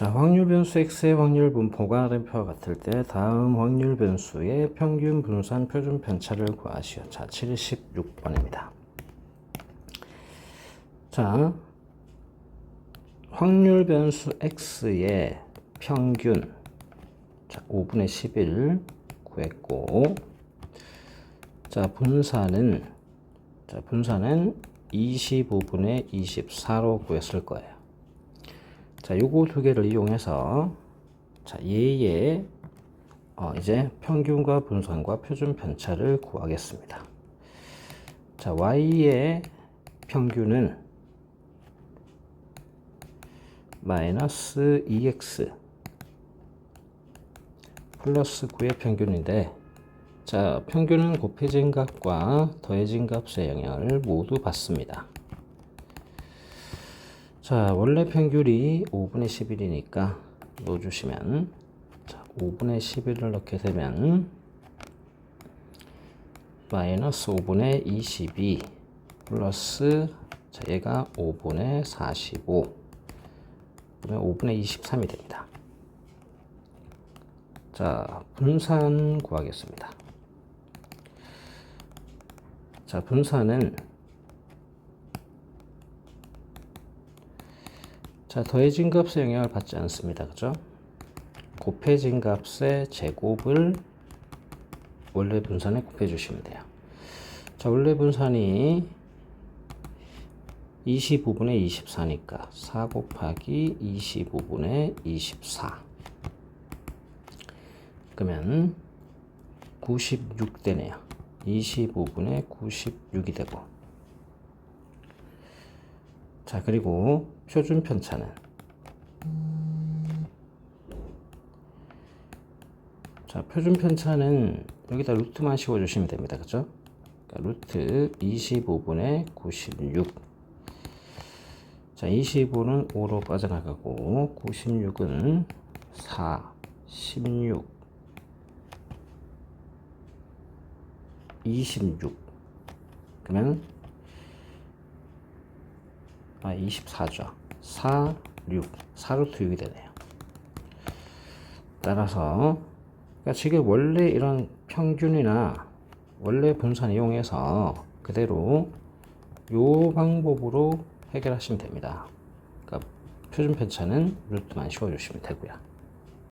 자, 확률 변수 x의 확률 분포가 램표와 같을 때 다음 확률 변수의 평균 분산 표준 편차를 구하시오. 자, 76번입니다. 자, 확률 변수 x의 평균 자, 5분의 11 구했고 자, 분산은 자, 분산은 25분의 24로 구했을 거예요. 자, 요거 두 개를 이용해서 자, 얘의 어, 이제 평균과 분산과 표준 편차를 구하겠습니다. 자, y의 평균은 마이너스 2x 플러스 9의 평균인데 자, 평균은 곱해진 값과 더해진 값의 영향을 모두 받습니다. 자, 원래 평균이 5분의 11이니까 넣어주시면 자, 5분의 11을 넣게 되면 마이너스 5분의 22 플러스 자, 얘가 5분의 45 그러면 5분의 23이 됩니다. 자, 분산 구하겠습니다. 자, 분산은 자, 더해진 값의 영향을 받지 않습니다. 그죠? 곱해진 값의 제곱을 원래 분산에 곱해 주시면 돼요. 자, 원래 분산이 25분의 24니까 4 곱하기 25분의 24 그러면 96 되네요. 25분의 96이 되고 자 그리고 표준 편차는 자 표준 편차는 여기다 루트만 씌워주시면 됩니다. 그죠? 그러니까 루트 25분의 96 자, 25는 5로 빠져나가고 96은 4, 16, 26 그러면 아 24죠 4, 6 4루트 6이 되네요 따라서 그러니까 지금 원래 이런 평균이나 원래 분산 이용해서 그대로 요 방법으로 해결하시면 됩니다. 그러니까 표준 편차는 루트만 씌워주시면 되고요.